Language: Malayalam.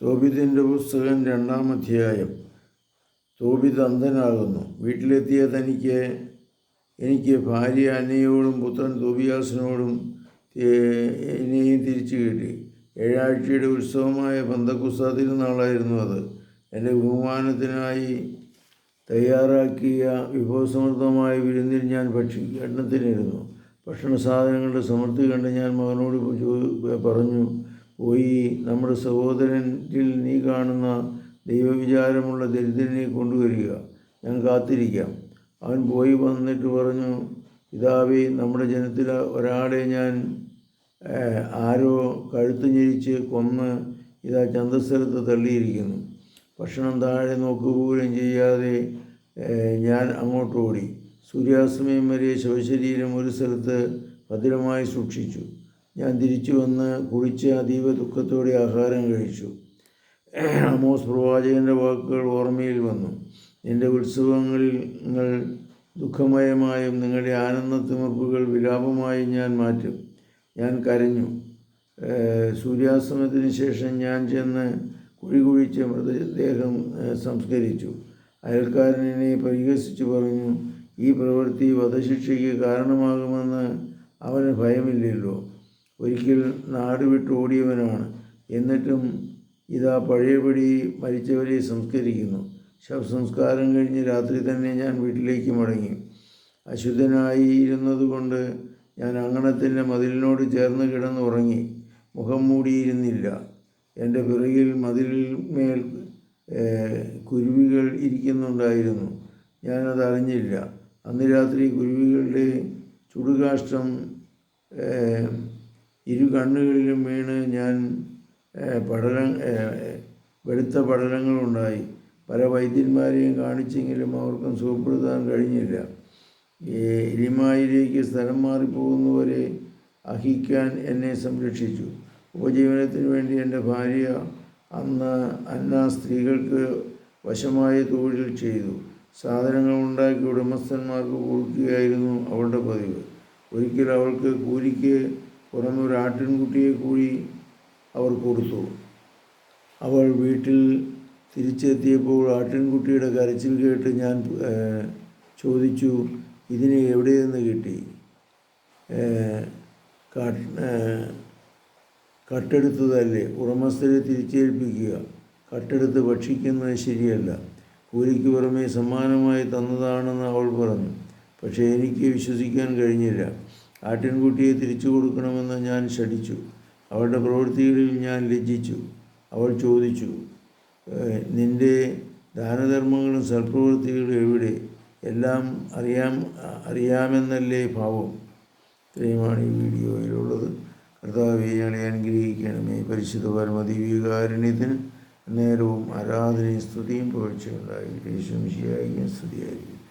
തോബിതിന്റെ പുസ്തകം രണ്ടാം അധ്യായം. തോബിത് അന്ധനാകുന്നു വീട്ടിലെത്തിയ തനിക്ക് എനിക്ക് ഭാര്യ അന്നയോടും പുത്രൻ തോബിയാസിനോടും എന്നെയും തിരിച്ചു കിട്ടി. ഏഴാഴ്ചയുടെ ഉത്സവമായ പന്തക്കുസ തിരുനാളായിരുന്നു അത്. എന്റെ ബഹുമാനത്തിനായി തയ്യാറാക്കിയ വിഭവസമൃദ്ധമായ വിരുന്നിൽ ഞാൻ ഭക്ഷി എണ്ണത്തിനിരുന്നു. ഭക്ഷണ സാധനങ്ങളുടെ സമൃദ്ധി കണ്ട് ഞാൻ മകനോട് പറഞ്ഞു പോയി നമ്മുടെ സഹോദരനിൽ നീ കാണുന്ന ദൈവവിചാരമുള്ള ദരിദ്രനെ കൊണ്ടുവരിക. ഞാൻ കാത്തിരിക്കാം. അവൻ പോയി വന്നിട്ട് പറഞ്ഞു പിതാവേ നമ്മുടെ ജനത്തിൽ ഒരാളെ ഞാൻ ആരോ കഴുത്ത് ഞെരിച്ച് കൊന്ന് ഇതാ ചന്തസ്ഥലത്ത് തള്ളിയിരിക്കുന്നു. ഭക്ഷണം താഴെ നോക്കുപോലും ചെയ്യാതെ ഞാൻ അങ്ങോട്ട് ഓടി സൂര്യാസ്തമയം വരെ ശവശരീരം ഒരു സ്ഥലത്ത് ഭദ്രമായി സൂക്ഷിച്ചു. ഞാൻ തിരിച്ചു വന്ന് കുളിച്ച് അതീവ ദുഃഖത്തോടെ ആഹാരം കഴിച്ചു. അമോസ് പ്രവാചകന്റെ വാക്കുകൾ ഓർമ്മയിൽ വന്നു. എന്റെ ഉത്സവങ്ങളിൽ നിങ്ങൾ ദുഃഖമയമായും നിങ്ങളുടെ ആനന്ദ തിമിർപ്പുകൾ വിലാപമായും ഞാൻ മാറ്റും. ഞാൻ കരഞ്ഞു. സൂര്യാസ്തമത്തിന് ശേഷം ഞാൻ ചെന്ന് കുഴി കുഴിച്ച് മൃതദേഹം സംസ്കരിച്ചു. അയൽക്കാരൻ എന്നെ പരിഹസിച്ചു പറഞ്ഞു ഈ പ്രവൃത്തി വധശിക്ഷയ്ക്ക് കാരണമാകുമെന്ന് അവന് ഭയമില്ലല്ലോ. ഒരിക്കൽ നാട് വിട്ട് ഓടിയവനാണ്. എന്നിട്ടും ഇതാ പഴയപടി മരിച്ചവരെ സംസ്കരിക്കുന്നു. ശവസംസ്കാരം കഴിഞ്ഞ് രാത്രി തന്നെ ഞാൻ വീട്ടിലേക്ക് മടങ്ങി. അശുദ്ധനായിരുന്നതുകൊണ്ട് ഞാൻ അങ്കണത്തിന്റെ മതിലിനോട് ചേർന്ന് കിടന്നുറങ്ങി മുഖം മൂടിയിരുന്നില്ല. എന്റെ പിറകിൽ മതിലിന്മേൽ മേൽ കുരുവികൾ ഇരിക്കുന്നുണ്ടായിരുന്നു. ഞാനത് അറിഞ്ഞില്ല. അന്ന് രാത്രി കുരുവികളുടെ ചുടുകാഷ്ടം ഇരു കണ്ണുകളിലും വീണ് ഞാൻ പടല വെളുത്ത പടലങ്ങളുണ്ടായി പല വൈദ്യന്മാരെയും കാണിച്ചെങ്കിലും അവർക്കും സുഖപ്പെടുത്താൻ കഴിഞ്ഞില്ല. എലിമായിലേക്ക് സ്ഥലം മാറിപ്പോകുന്നവരെ അഹിക്കാൻ എന്നെ സംരക്ഷിച്ചു. ഉപജീവനത്തിന് വേണ്ടി എന്റെ ഭാര്യ അന്ന് അന്ന സ്ത്രീകൾക്ക് വശമായ തൊഴിൽ ചെയ്തു. സാധനങ്ങൾ ഉണ്ടാക്കി ഉടമസ്ഥന്മാർക്ക് കൊടുക്കുകയായിരുന്നു അവളുടെ പതിവ്. ഒരിക്കൽ അവൾക്ക് കൂലിക്ക് പുറമെ ഒരു ആട്ടിൻകുട്ടിയെ കൂടി അവർ കൊടുത്തു. അവൾ വീട്ടിൽ തിരിച്ചെത്തിയപ്പോൾ ആട്ടിൻകുട്ടിയുടെ കരച്ചിൽ കേട്ട് ഞാൻ ചോദിച്ചു ഇതിനെ എവിടെ നിന്ന് കിട്ടി കട്ടെടുത്തതല്ലേ? ഉടമസ്ഥരെ തിരിച്ചേൽപ്പിക്കുക. കട്ടെടുത്ത് ഭക്ഷിക്കുന്നത് ശരിയല്ല. കൂലിക്ക് പുറമെ സമ്മാനമായി തന്നതാണെന്ന് അവൾ പറഞ്ഞു. പക്ഷേ എനിക്ക് വിശ്വസിക്കാൻ കഴിഞ്ഞില്ല. ആട്ടിൻകുട്ടിയെ തിരിച്ചു കൊടുക്കണമെന്ന് ഞാൻ ശഠിച്ചു. അവളുടെ പ്രവൃത്തികളിൽ ഞാൻ ലജ്ജിച്ചു. അവൾ ചോദിച്ചു നിന്റെ ദാനധർമ്മങ്ങളും സൽപ്രവൃത്തികളും എവിടെ? എല്ലാം അറിയാം അറിയാമെന്നല്ലേ ഭാവം? ഇത്രയുമാണ് ഈ വീഡിയോയിലുള്ളത്. കർത്താവെ ഞങ്ങളെ അനുഗ്രഹിക്കണമേ. പരിശുദ്ധ പരമദിവികാരുണ്യത്തിന് നേരവും ആരാധനയും സ്തുതിയും പുകഴ്ചയുണ്ടായി യേശും സ്തുതിയായിരിക്കും